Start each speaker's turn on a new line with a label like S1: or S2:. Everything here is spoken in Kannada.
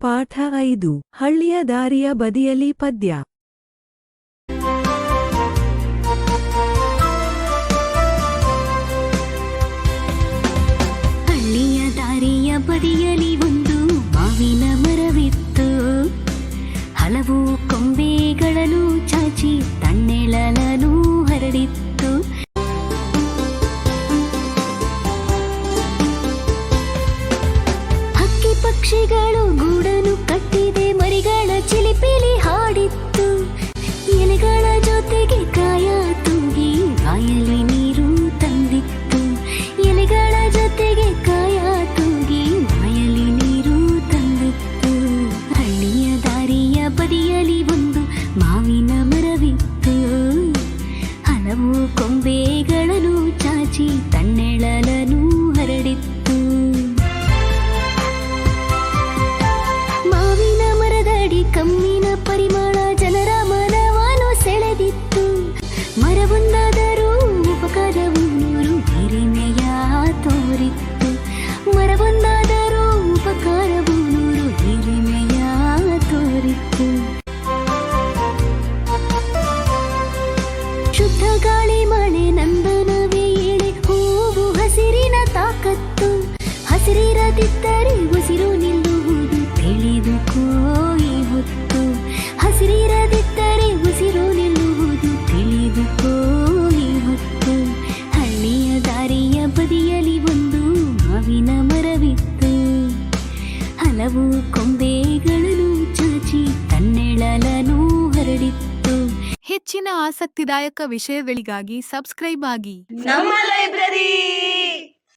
S1: ಪಾಠ ಐದು, ಹಳ್ಳಿಯ ದಾರಿಯ ಬದಿಯಲ್ಲಿ ಪದ್ಯ.
S2: ಹಳ್ಳಿಯ ದಾರಿಯ ಬದಿಯಲ್ಲಿ ಒಂದು ಮಾವಿನ ಮರವಿತ್ತು. ಹಲವು ಕೊಂಬೆಗಳನ್ನು ಚಾಚಿ ತನ್ನೆಳಲನು ಹರಡಿತ್ತು. ಪಕ್ಷಿಗಳು ಗೂಡನ್ನು ಕಟ್ಟಿದೆ ಮರಿಗಳ ಚಿಲಿಪಿಲಿ ಹಾಡಿತ್ತು. ಎಲೆಗಳ ಜೊತೆಗೆ ಕಾಯ ತುಂಗಿ ಬಾಯಲ್ಲಿ ನೀರು ತಂದಿತ್ತು. ಎಲೆಗಳ ಜೊತೆಗೆ ಕಾಯ ತುಂಗಿ ಬಾಯಲ್ಲಿ ನೀರು ತಂದಿತ್ತು. ಹಳ್ಳಿಯ ದಾರಿಯ ಬದಿಯಲಿ ಒಂದು ಮಾವಿನ ಮರವಿತ್ತು. ಹಲವು ಕೊಂಬೆಗಳನ್ನು ಹಸಿರಿರದಿದ್ದರೆ ಉಸಿರು ನಿಲ್ಲುವುದು ತಿಳಿದುಕೋ ಈ ಹೊತ್ತು. ಹಸಿರಿರದಿದ್ದರೆ ಉಸಿರು ನಿಲ್ಲುವುದು ತಿಳಿದುಕೋ ಈ ಹೊತ್ತು. ಹಳ್ಳಿಯ ದಾರಿಯ ಬದಿಯಲ್ಲಿ ಒಂದು ಮಾವಿನ ಮರವಿತ್ತು. ಹಲವು ಕೊಂಬೆಗಳನ್ನು ಚಾಚಿ ತನ್ನೆಳಲನು ಹರಡಿತ್ತು.
S3: ಹೆಚ್ಚಿನ ಆಸಕ್ತಿದಾಯಕ ವಿಷಯಗಳಿಗಾಗಿ ಸಬ್ಸ್ಕ್ರೈಬ್ ಆಗಿ.
S4: ನಮ್ಮ ಲೈಬ್ರರಿ!